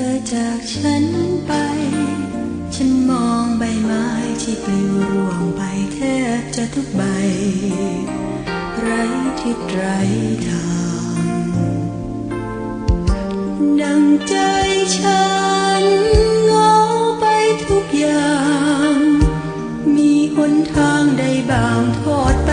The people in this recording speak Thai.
ธอจากฉันไป ฉันมองใบไม้ที่ปลิวร่วงไปแทบจะทุกใบ ไร้ทิศไรทาง ดังใจฉันงอไปทุกอย่าง มีหนทางใดบางทอดไป